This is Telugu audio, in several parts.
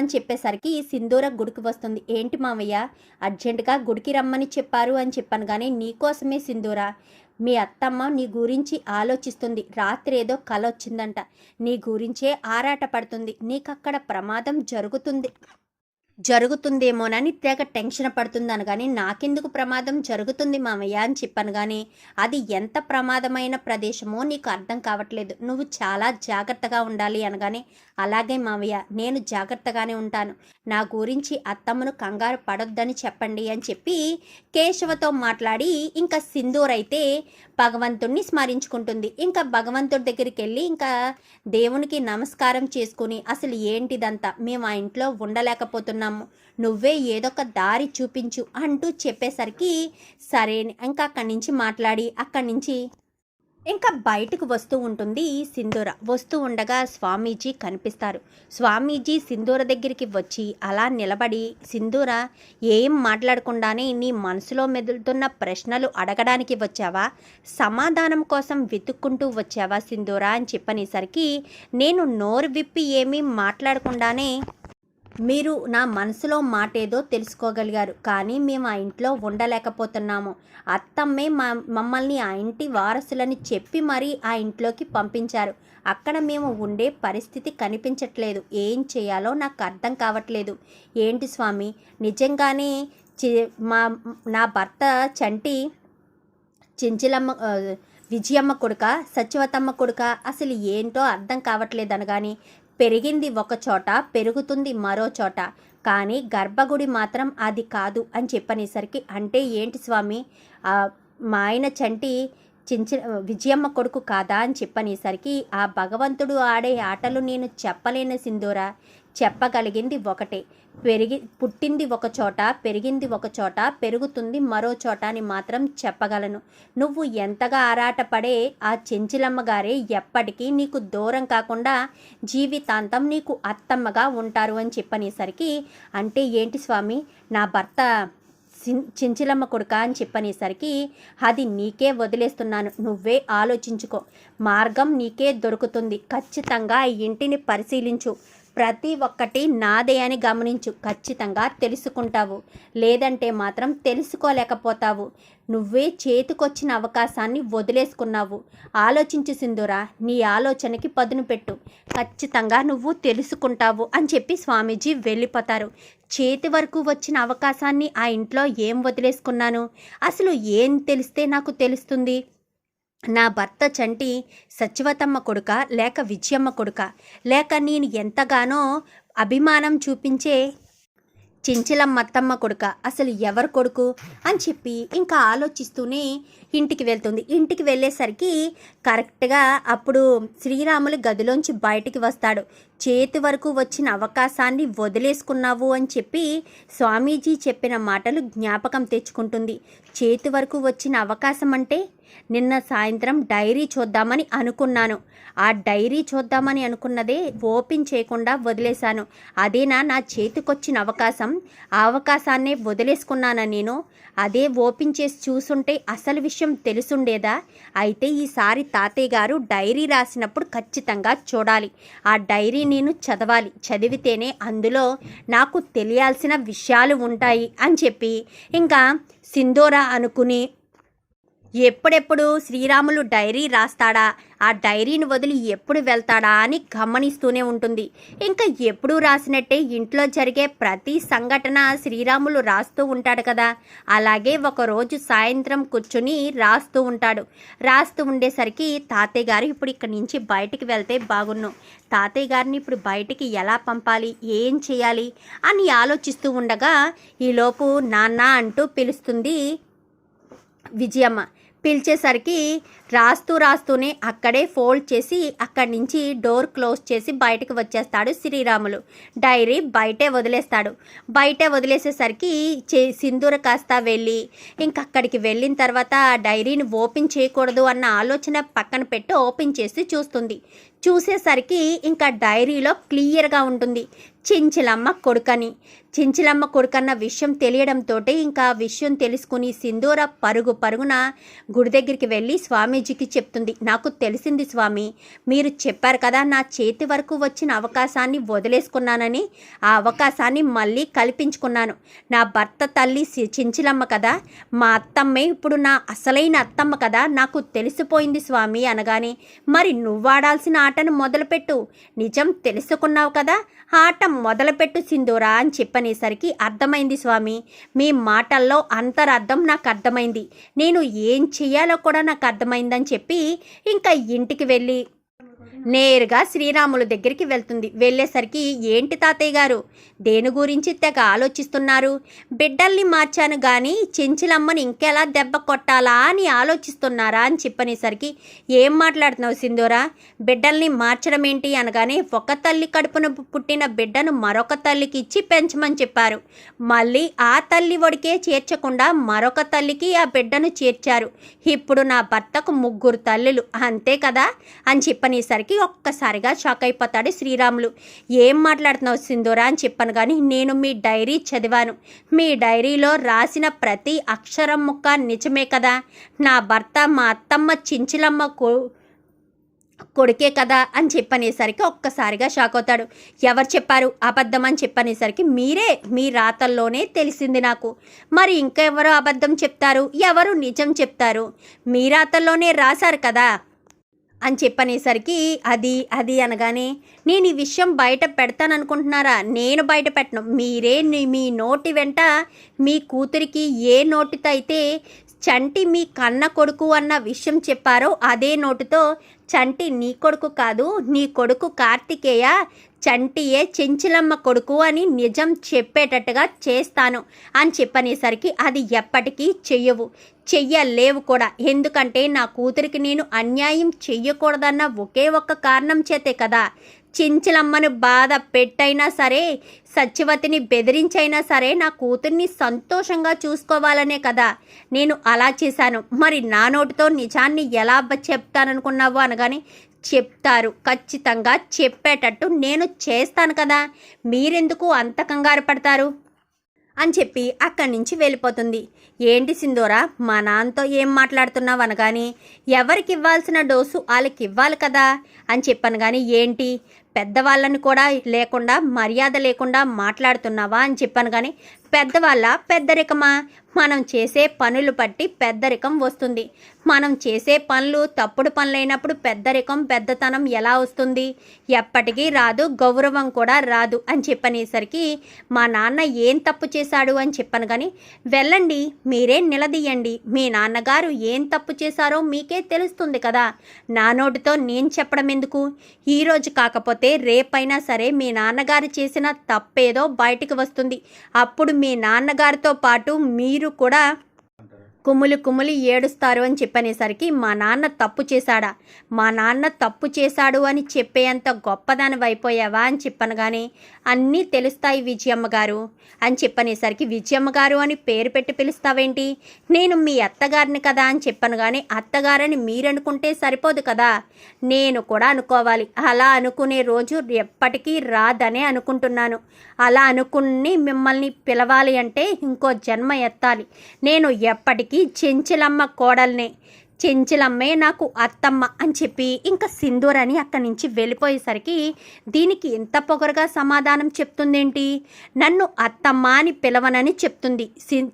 అని చెప్పేసరికి సింధూర గుడికి వస్తుంది. ఏంటి మామయ్య అర్జెంటుగా గుడికి రమ్మని చెప్పారు అని చెప్పాను కానీ నీకోసమే సింధూర. మీ అత్తమ్మ నీ గురించి ఆలోచిస్తుంది. రాత్రి ఏదో కల వచ్చిందంట నీ గురించే ఆరాట పడుతుంది నీకక్కడ ప్రమాదం జరుగుతుంది. జరుగుతుందేమోనని తెగ టెన్షన్ పడుతుందని కానీ నాకెందుకు ప్రమాదం? జరుగుతుంది మామయ్య అని చెప్పాను కానీ అది ఎంత ప్రమాదమైన ప్రదేశమో నీకు అర్థం కావట్లేదు. నువ్వు చాలా జాగ్రత్తగా ఉండాలి అనగానే అలాగే మామయ్య నేను జాగ్రత్తగానే ఉంటాను. నా గురించి అత్తమ్మను కంగారు పడొద్దని చెప్పండి అని చెప్పి కేశవతో మాట్లాడి ఇంకా సింధూర్ అయితే భగవంతుణ్ణి స్మరించుకుంటుంది. ఇంకా భగవంతుడి దగ్గరికి వెళ్ళి ఇంకా దేవునికి నమస్కారం చేసుకుని అసలు ఏంటిదంతా? మేము ఆ ఇంట్లో ఉండలేకపోతున్నాం. ఉండలేకపోతున్నాము నువ్వే ఏదొక దారి చూపించు అంటూ చెప్పేసరికి సరే ఇంకా అక్కడి నుంచి మాట్లాడి అక్కడి నుంచి ఇంకా బయటకు వస్తూ ఉంటుంది సింధూర. వస్తూ ఉండగా స్వామీజీ కనిపిస్తారు. స్వామీజీ సింధూర దగ్గరికి వచ్చి అలా నిలబడి సింధూర ఏం మాట్లాడకుండానే నీ మనసులో మెదులుతున్న ప్రశ్నలు అడగడానికి వచ్చావా? సమాధానం కోసం వెతుక్కుంటూ వచ్చావా సింధూర? అని చెప్పనేసరికి నేను నోరు విప్పి ఏమీ మాట్లాడకుండానే మీరు నా మనసులో మాట ఏదో తెలుసుకోగలిగారు కానీ మేము ఆ ఇంట్లో ఉండలేకపోతున్నాము. అత్తమ్మే మా మమ్మల్ని ఆ ఇంటి వారసులని చెప్పి మరీ ఆ ఇంట్లోకి పంపించారు. అక్కడ మేము ఉండే పరిస్థితి కనిపించట్లేదు. ఏం చేయాలో నాకు అర్థం కావట్లేదు. ఏంటి స్వామి? నిజంగానే చి మా నా భర్త చంటి చించిలమ్మ విజయమ్మ కొడుక సత్యవతమ్మ కొడుక? అసలు ఏంటో అర్థం కావట్లేదు అనగాని పెరిగింది ఒక చోట పెరుగుతుంది మరో చోట. కానీ గర్భగుడి మాత్రం అది కాదు అని చెప్పనేసరికి అంటే ఏంటి స్వామి? మా ఆయన చంటి చించి విజయమ్మ కొడుకు కాదా అని చెప్పనేసరికి ఆ భగవంతుడు ఆడే ఆటలు నేను చెప్పలేని సింధూరా. చెప్పగలిగింది ఒకటే. పెరిగి పుట్టింది ఒక చోట పెరిగింది ఒక చోట పెరుగుతుంది మరో చోట అని మాత్రం చెప్పగలను. నువ్వు ఎంతగా ఆరాటపడే ఆ చెంచిలమ్మ గారే ఎప్పటికీ నీకు దూరం కాకుండా జీవితాంతం నీకు అత్తమ్మగా ఉంటారు అని చెప్పనేసరికి అంటే ఏంటి స్వామి? నా భర్త చించిలమ్మ కొడుక అని చెప్పనేసరికి అది నీకే వదిలేస్తున్నాను. నువ్వే ఆలోచించుకో. మార్గం నీకే దొరుకుతుంది. ఖచ్చితంగా ఈ ఇంటిని పరిశీలించు. ప్రతి ఒక్కటి నాదే అని గమనించు ఖచ్చితంగా తెలుసుకుంటావు. లేదంటే మాత్రం తెలుసుకోలేకపోతావు. నువ్వే చేతికొచ్చిన అవకాశాన్ని వదిలేసుకున్నావు. ఆలోచించు సింధురా నీ ఆలోచనకి పదును పెట్టు. ఖచ్చితంగా నువ్వు తెలుసుకుంటావు అని చెప్పి స్వామీజీ వెళ్ళిపోతారు. చేతి వరకు వచ్చిన అవకాశాన్ని ఆ ఇంట్లో ఏం వదిలేసుకున్నాను? అసలు ఏం తెలిస్తే నాకు తెలుస్తుంది? నా భర్త చంటి సచివతమ్మ కొడుక లేక విజయమ్మ కొడుక లేక నేను ఎంతగానో అభిమానం చూపించే చించలమ్మత్తమ్మ కొడుక. అసలు ఎవరు కొడుకు? అని చెప్పి ఇంకా ఆలోచిస్తూనే ఇంటికి వెళ్తుంది. ఇంటికి వెళ్ళేసరికి కరెక్ట్గా అప్పుడు శ్రీరాములు గదిలోంచి బయటికి వస్తాడు. చేతి వరకు వచ్చిన అవకాశాన్ని వదిలేసుకున్నావు అని చెప్పి స్వామీజీ చెప్పిన మాటలు జ్ఞాపకం తెచ్చుకుంటుంది. చేతి వరకు వచ్చిన అవకాశం అంటే నిన్న సాయంత్రం డైరీ చూద్దామని అనుకున్నాను. ఆ డైరీ చూద్దామని అనుకున్నదే ఓపెన్ చేయకుండా వదిలేశాను. అదేనా నా చేతికొచ్చిన అవకాశం. ఆ అవకాశాన్నే వదిలేసుకున్నానా నేను? అదే ఓపెన్ చేసి చూసుంటే అసలు విషయం తెలుసుండేదా? అయితే ఈసారి తాతయ్య గారు డైరీ రాసినప్పుడు ఖచ్చితంగా చూడాలి. ఆ డైరీ నేను చదవాలి. చదివితేనే అందులో నాకు తెలియాల్సిన విషయాలు ఉంటాయి అని చెప్పి. ఇంకా సింధోరా అనుకుని ఎప్పుడెప్పుడు శ్రీరాములు డైరీ రాస్తాడా? ఆ డైరీని వదిలి ఎప్పుడు వెళ్తాడా అని గమనిస్తూనే ఉంటుంది. ఇంకా ఎప్పుడూ రాసినట్టే ఇంట్లో జరిగే ప్రతి సంఘటన శ్రీరాములు రాస్తూ ఉంటాడు కదా. అలాగే ఒకరోజు సాయంత్రం కూర్చుని రాస్తూ ఉంటాడు. రాస్తూ ఉండేసరికి తాతయ్య గారు ఇప్పుడు ఇక్కడి నుంచి బయటికి వెళ్తే బాగున్ను. తాతయ్య గారిని ఇప్పుడు బయటికి ఎలా పంపాలి? ఏం చేయాలి? అని ఆలోచిస్తూ ఉండగా ఈలోపు నాన్న అంటూ పిలుస్తుంది విజయమ్మ పిలిచేసరికి రాస్తూ రాస్తూనే అక్కడే ఫోల్డ్ చేసి అక్కడి నుంచి డోర్ క్లోజ్ చేసి బయటకు వచ్చేస్తాడు శ్రీరాములు. డైరీ బయటే వదిలేస్తాడు. బయటే వదిలేసేసరికి చే సింధూర కాస్త వెళ్ళి ఇంకక్కడికి వెళ్ళిన తర్వాత డైరీని ఓపెన్ చేయకూడదు అన్న ఆలోచన పక్కన పెట్టి ఓపెన్ చేసి చూస్తుంది. చూసేసరికి ఇంకా డైరీలో క్లియర్గా ఉంటుంది చించిలమ్మ కొడుకని. చించిలమ్మ కొడుకన్న విషయం తెలియడంతో ఇంకా విషయం తెలుసుకుని సింధూర పరుగు పరుగున గుడి దగ్గరికి వెళ్ళి స్వామీజీకి చెప్తుంది. నాకు తెలిసింది స్వామి మీరు చెప్పారు కదా నా చేతి వరకు వచ్చిన అవకాశాన్ని వదిలేసుకున్నానని. ఆ అవకాశాన్ని మళ్ళీ కల్పించుకున్నాను. నా భర్త తల్లి చించిలమ్మ కదా. మా అత్తమ్మే ఇప్పుడు నా అసలైన అత్తమ్మ కదా. నాకు తెలిసిపోయింది స్వామి అనగానే మరి నువ్వాడాల్సిన ఆటను మొదలుపెట్టు. నిజం తెలుసుకున్నావు కదా. ఆట మొదలుపెట్టు సింధూరా అని చెప్పనేసరికి అర్థమైంది స్వామి. మీ మాటల్లో అంతరార్థం నాకు అర్థమైంది. నేను ఏం చెయ్యాలో కూడా నాకు అర్థమైందని చెప్పి ఇంకా ఇంటికి వెళ్ళి నేరుగా శ్రీరాముల దగ్గరికి వెళ్తుంది. వెళ్ళేసరికి ఏంటి తాతయ్య గారు? దేని గురించి తెగ ఆలోచిస్తున్నారు? బిడ్డల్ని మార్చాను కానీ చెంచిలమ్మని ఇంకెలా దెబ్బ కొట్టాలా అని ఆలోచిస్తున్నారా అని చెప్పనేసరికి ఏం మాట్లాడుతున్నావు సింధూరా? బిడ్డల్ని మార్చడం ఏంటి అనగానే ఒక తల్లి కడుపున పుట్టిన బిడ్డను మరొక తల్లికి ఇచ్చి పెంచమని చెప్పారు. మళ్ళీ ఆ తల్లి ఒడికే చేర్చకుండా మరొక తల్లికి ఆ బిడ్డను చేర్చారు. ఇప్పుడు నా భర్తకు ముగ్గురు తల్లులు అంతే కదా అని చెప్పనేసరికి ఒక్కసారిగా షాక్ అయిపోతాడు శ్రీరాములు. ఏం మాట్లాడుతున్నావు సింధూరా? అని చెప్పాను కానీ నేను మీ డైరీ చదివాను. మీ డైరీలో రాసిన ప్రతి అక్షరం ముక్క నిజమే కదా? నా భర్త మా అత్తమ్మ చించిలమ్మ కో కొడుకే కదా? అని చెప్పనేసరికి ఒక్కసారిగా షాక్ అవుతాడు. ఎవరు చెప్పారు అబద్ధం? అని చెప్పనేసరికి మీరే మీ రాతల్లోనే తెలిసింది నాకు. మరి ఇంకెవరు అబద్ధం చెప్తారు? ఎవరు నిజం చెప్తారు? మీ రాతల్లోనే రాశారు కదా? అని చెప్పనేసరికి అది అది అనగానే నేను ఈ విషయం బయట పెడతాననుకుంటున్నారా? నేను బయట పెట్టను. మీరే నీ- మీ నోటి వెంట మీ కూతురికి ఏ నోటితో అయితే చంటి మీ కన్న కొడుకు అన్న విషయం చెప్పారో అదే నోటితో చంటి నీ కొడుకు కాదు నీ కొడుకు కార్తికేయ చంటియే చెంచిలమ్మ కొడుకు అని నిజం చెప్పేటట్టుగా చేస్తాను అని చెప్పనేసరికి అది ఎప్పటికీ చెయ్యవు. చెయ్యలేవు కూడా. ఎందుకంటే నా కూతురికి నేను అన్యాయం చెయ్యకూడదన్న ఒకే ఒక్క కారణం చేతే కదా. చించలమ్మను బాధ పెట్టైనా సరే సత్యవతిని బెదిరించైనా సరే నా కూతుర్ని సంతోషంగా చూసుకోవాలనే కదా. నేను అలా చేశాను. మరి నా నోటితో నిజాన్ని ఎలా చెప్తాననుకున్నావు అనగానే చెప్తారు. ఖచ్చితంగా చెప్పేటట్టు నేను చేస్తాను కదా. మీరెందుకు అంత కంగారు పడతారు? అని చెప్పి అక్కడి నుంచి వెళ్ళిపోతుంది. ఏంటి సింధూరా మా నాన్నతో ఏం మాట్లాడుతున్నావు అనగాని ఎవరికి ఇవ్వాల్సిన డోసు వాళ్ళకి ఇవ్వాలి కదా అని చెప్పాను కానీ ఏంటి? పెద్దవాళ్ళని కూడా లేకుండా మర్యాద లేకుండా మాట్లాడుతున్నావా అని చెప్పాను కానీ పెద్దవాళ్ళ పెద్దరికమా? మనం చేసే పనులు బట్టి పెద్దరికం వస్తుంది. మనం చేసే పనులు తప్పుడు పనులైనప్పుడు పెద్దరికం పెద్దతనం ఎలా వస్తుంది? ఎప్పటికీ రాదు గౌరవం కూడా రాదు అని చెప్పనేసరికి మా నాన్న ఏం తప్పు చేశాడు? అని చెప్పాను కానీ వెళ్ళండి మీరే నిలదీయండి. మీ నాన్నగారు ఏం తప్పు చేశారో మీకే తెలుస్తుంది కదా. నా నోటితో నేను చెప్పడం ఎందుకు? ఈరోజు కాకపోతే రేపైనా సరే మీ నాన్నగారు చేసిన తప్పేదో బయటికి వస్తుంది. అప్పుడు మీ నాన్నగారితో పాటు మీరు కూడా కుమ్ములు కుమ్ములు ఏడుస్తారు అని చెప్పనేసరికి మా నాన్న తప్పు చేశాడా? మా నాన్న తప్పు చేశాడు అని చెప్పేంత గొప్పదాని అయిపోయావా అని చెప్పనగానే కానీ అన్నీ తెలుస్తాయి విజయమ్మ గారు అని చెప్పనేసరికి విజయమ్మ గారు అని పేరు పెట్టి పిలుస్తావేంటి? నేను మీ అత్తగారిని కదా అని చెప్పనగానే కానీ అత్తగారని మీరనుకుంటే సరిపోదు కదా? నేను కూడా అనుకోవాలి. అలా అనుకునే రోజు ఎప్పటికీ రాదనే అనుకుంటున్నాను. అలా అనుకుని మిమ్మల్ని పిలవాలి అంటే ఇంకో జన్మ ఎత్తాలి. నేను ఎప్పటికీ చెంచలమ్మ కోడల్నే. చెంచలమ్మే నాకు అత్తమ్మ అని చెప్పి ఇంకా సింధూర్ అని అక్కడి నుంచి వెళ్ళిపోయేసరికి దీనికి ఎంత పొగరుగా సమాధానం చెప్తుందేంటి? నన్ను అత్తమ్మ అని పిలవనని చెప్తుంది.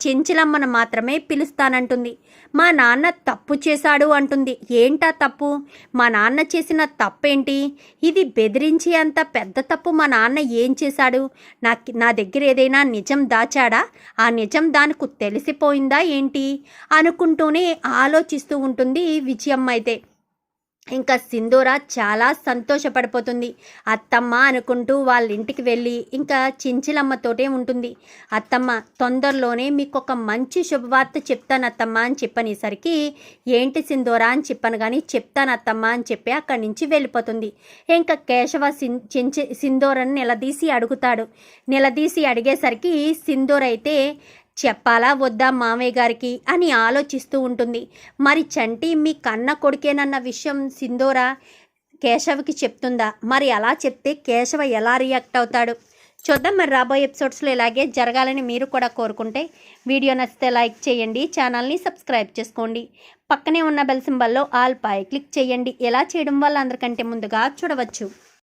చెంచలమ్మను మాత్రమే పిలుస్తానంటుంది. మా నాన్న తప్పు చేశాడు అంటుంది. ఏంటా తప్పు? మా నాన్న చేసిన తప్పేంటి? ఇది బెదిరించి అంత పెద్ద తప్పు మా నాన్న ఏం చేశాడు? నాకు నా దగ్గర ఏదైనా నిజం దాచాడా? ఆ నిజం దానికి తెలిసిపోయిందా ఏంటి? అనుకుంటూనే ఆలోచిస్తూ ఉంటుంది ఉంటుంది విజయమ్మ అయితే. ఇంకా సింధూర చాలా సంతోషపడిపోతుంది. అత్తమ్మ అనుకుంటూ వాళ్ళ ఇంటికి వెళ్ళి ఇంకా చించిలమ్మతోటే ఉంటుంది. అత్తమ్మ తొందరలోనే మీకు ఒక మంచి శుభవార్త చెప్తాను అత్తమ్మ అని చెప్పనేసరికి ఏంటి సింధూర అని చెప్పాను కానీ చెప్తాను అత్తమ్మ అని చెప్పి అక్కడి నుంచి వెళ్ళిపోతుంది. ఇంకా కేశవ సిం చించి సింధూరని నిలదీసి అడుగుతాడు. నిలదీసి అడిగేసరికి సింధూర అయితే చెప్పాలా వద్దా మామయ్య గారికి అని ఆలోచిస్తూ ఉంటుంది. మరి చంటి మీ కన్న కొడుకేనన్న విషయం సింధోరా కేశవకి చెప్తుందా? మరి అలా చెప్తే కేశవ ఎలా రియాక్ట్ అవుతాడు? చూద్దాం మరి రాబోయే ఎపిసోడ్స్లో ఇలాగే జరగాలని మీరు కూడా కోరుకుంటే వీడియో నచ్చితే లైక్ చేయండి ఛానల్ని సబ్స్క్రైబ్ చేసుకోండి. పక్కనే ఉన్న బెల్ సింబల్లో ఆల్ పై క్లిక్ చేయండి. ఎలా చేయడం వల్ల అందరికంటే ముందుగా చూడవచ్చు.